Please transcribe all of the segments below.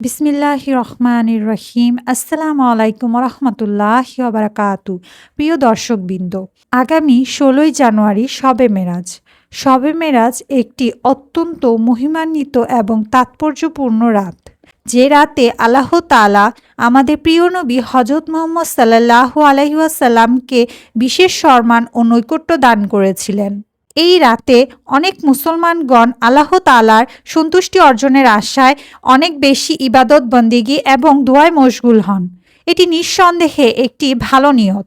বিসমিল্লাহ রহমান রহিম আসসালামু আলাইকুম রহমতুল্লাহ বারাকাতু প্রিয় দর্শকবৃন্দ, আগামী ষোলোই জানুয়ারি শবে মেরাজ। শবে মেরাজ একটি অত্যন্ত মহিমান্বিত এবং তাৎপর্যপূর্ণ রাত। যে রাতে আল্লাহ তালা আমাদের প্রিয় নবী হজরত মোহাম্মদ সাল্লাহ আলহিউসাল্লামকে বিশেষ সম্মান ও নৈকট্য দান করেছিলেন। এই রাতে অনেক মুসলমানগণ আল্লাহ তালার সন্তুষ্টি অর্জনের আশায় অনেক বেশি ইবাদত বন্দিগি এবং দোয়ায় মশগুল হন। এটি নিঃসন্দেহে একটি ভালো নিয়ত।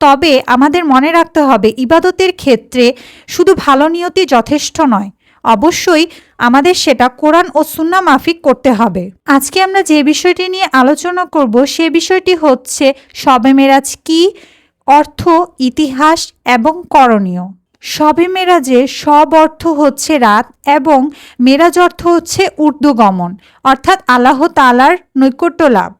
তবে আমাদের মনে রাখতে হবে, ইবাদতের ক্ষেত্রে শুধু ভালো নিয়তই যথেষ্ট নয়, অবশ্যই আমাদের সেটা কোরআন ও সুন্না মাফিক করতে হবে। আজকে আমরা যে বিষয়টি নিয়ে আলোচনা করব, সে বিষয়টি হচ্ছে শবে মেরাজ কি, অর্থ, ইতিহাস এবং করণীয়। শবে মেরাজে সব অর্থ হচ্ছে রাত এবং মেরাজ অর্থ হচ্ছে ঊর্ধ্বগমন অর্থাৎ আল্লাহ তালার নৈকট্য লাভ।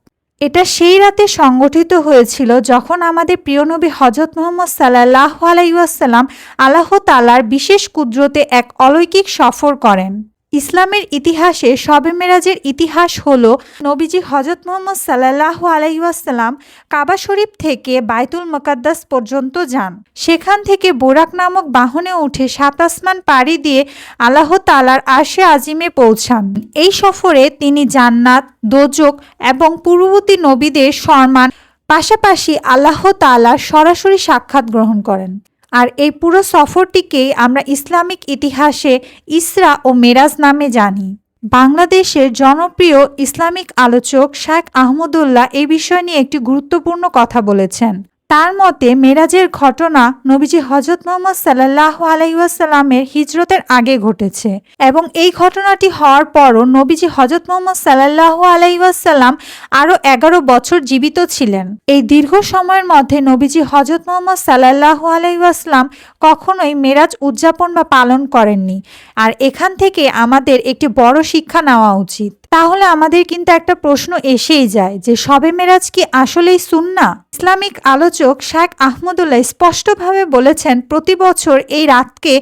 এটা সেই রাতে সংগঠিত হয়েছিল যখন আমাদের প্রিয় নবী হজরত মোহাম্মদ সাল্লাহ আলাইসাল্লাম আল্লাহ তালার বিশেষ কুদরতে এক অলৌকিক সফর করেন। ইসলামের ইতিহাসে শবে মেরাজের ইতিহাস হল নবীজি হজরত মোহাম্মদ সাল্লাহ আলাইসাল্লাম কাবা শরীফ থেকে বাইতুল মোকাদ্দাস পর্যন্ত যান। সেখান থেকে বোরাক নামক বাহনে উঠে সাত আসমান পাড়ি দিয়ে আল্লাহ তালার আশে আজিমে পৌঁছান। এই সফরে তিনি জান্নাত, দোজক এবং পূর্ববর্তী নবীদের সম্মান, পাশাপাশি আল্লাহ তালার সরাসরি সাক্ষাৎ গ্রহণ করেন। আর এই পুরো সফরটিকে আমরা ইসলামিক ইতিহাসে ইসরা ও মেরাজ নামে জানি। বাংলাদেশের জনপ্রিয় ইসলামিক আলোচক শেখ আহমদুল্লাহ এই বিষয় নিয়ে একটি গুরুত্বপূর্ণ কথা বলেছেন। তার মতে মেরাজের ঘটনা নবীজি হজরত মোহাম্মদ সাল্লাহ আলাইসাল্লামের হিজরতের আগে ঘটেছে এবং এই ঘটনাটি হওয়ার পরও নবীজি হজরত মোহাম্মদ সাল্লাহ আলাইসাল্লাম আরও এগারো বছর জীবিত ছিলেন। এই দীর্ঘ সময়ের মধ্যে নবীজি হজরত মোহাম্মদ সাল্লাহ আলাইসাল্লাম কখনোই মেরাজ উদযাপন বা পালন করেননি। আর এখান থেকে আমাদের একটি বড় শিক্ষা নেওয়া উচিত। তাহলে আমাদের কিন্তু একটা প্রশ্ন এসেই যায় যে শবে মেরাজ কি আসলেই সুন্না? ইসলামিক আলোচক শেখ আহমদুল্লাহ স্পষ্টভাবে বলেছেন, প্রতি বছর এই রাতকে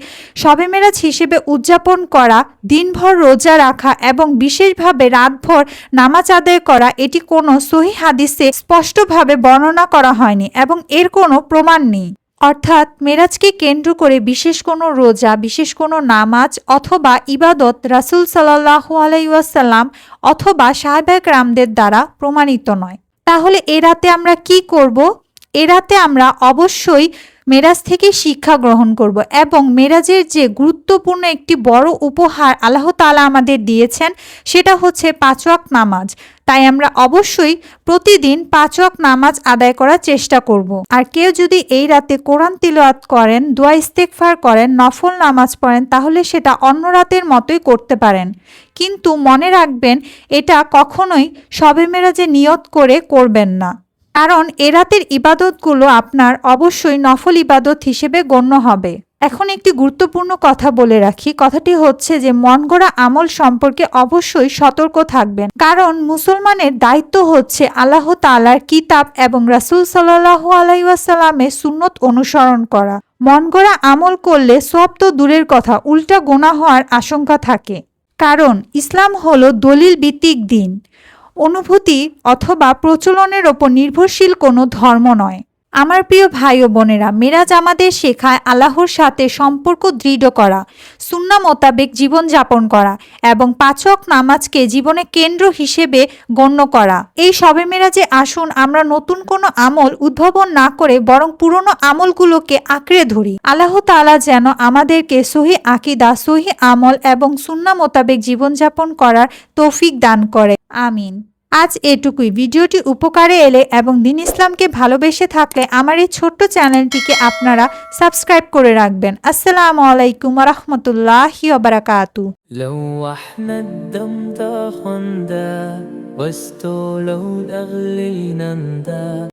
শবে মেরাজ হিসেবে উদযাপন করা, দিনভর রোজা রাখা এবং বিশেষভাবে রাতভর নামাজ আদায় করা, এটি কোনো সহি হাদিসে স্পষ্টভাবে বর্ণনা করা হয়নি এবং এর কোনো প্রমাণ নেই। অর্থাৎ মেরাজকে কেন্দ্র করে বিশেষ কোনো রোজা, বিশেষ কোনো নামাজ অথবা ইবাদত রাসুল সাল্লাহ আলাইসাল্লাম অথবা সাহেবাক রামদের দ্বারা প্রমাণিত নয়। তাহলে এ রাতে আমরা কি করব? এ রাতে আমরা অবশ্যই মেরাজ থেকে শিক্ষা গ্রহণ করব এবং মেরাজের যে গুরুত্বপূর্ণ একটি বড় উপহার আল্লাহ তালা আমাদের দিয়েছেন, সেটা হচ্ছে পাঁচওয়াক নামাজ। তাই আমরা অবশ্যই প্রতিদিন পাঁচওয়াক নামাজ আদায় করার চেষ্টা করব। আর কেউ যদি এই রাতে কোরআন তিলওয়াত করেন, দোয়া ইস্তেকফার করেন, নফল নামাজ পড়েন, তাহলে সেটা অন্য রাতের মতোই করতে পারেন। কিন্তু মনে রাখবেন, এটা কখনোই সবে মেরাজে নিয়ত করে করবেন না। কারণ এ রাতের ইবাদতগুলো আপনার অবশ্যই নফল ইবাদত হিসেবে গণ্য হবে। এখন একটি গুরুত্বপূর্ণ কথা বলে রাখি। কথাটি হচ্ছে যে, মন গড়া আমল সম্পর্কে অবশ্যই সতর্ক থাকবেন। কারণ মুসলমানের দায়িত্ব হচ্ছে আল্লাহ তালার কিতাব এবং রাসুল সাল্লাহ আলাইসাল্লামের সুন্নত অনুসরণ করা। মন গড়া আমল করলে সব তো দূরের কথা, উল্টা গোনা হওয়ার আশঙ্কা থাকে। কারণ ইসলাম হলো দলিল ভিত্তিক দিন। অনুভূতি অথবা প্রচলনের ওপর নির্ভরশীল কোনো ধর্ম নয়। আমার প্রিয় ভাই ও বোনেরা, মেরাজ আমাদের শেখায় আল্লাহর সাথে সম্পর্ক দৃঢ় করা, সুন্না মোতাবেক জীবনযাপন করা এবং পাচক নামাজকে জীবনে কেন্দ্র হিসেবে গণ্য করা। এই সবে মেরাজে আসুন আমরা নতুন কোনো আমল উদ্ভাবন না করে বরং পুরনো আমলগুলোকে আঁকড়ে ধরি। আল্লাহ তালা যেন আমাদেরকে সহি আকিদা, সহি আমল এবং সুন্না মোতাবেক জীবনযাপন করার তৌফিক দান করে। আমিন। আজ এটুকুই ভিডিওটি উপকারে এলে এবং দিন ইসলামকে ভালোবেসে থাকলে আমার এই ছোট্ট চ্যানেলটিকে আপনারা সাবস্ক্রাইব করে রাখবেন আসসালামু আলাইকুম রহমতুল্লাহি বারাকাতু لو احنا الدم واستولوا الاغلي نندا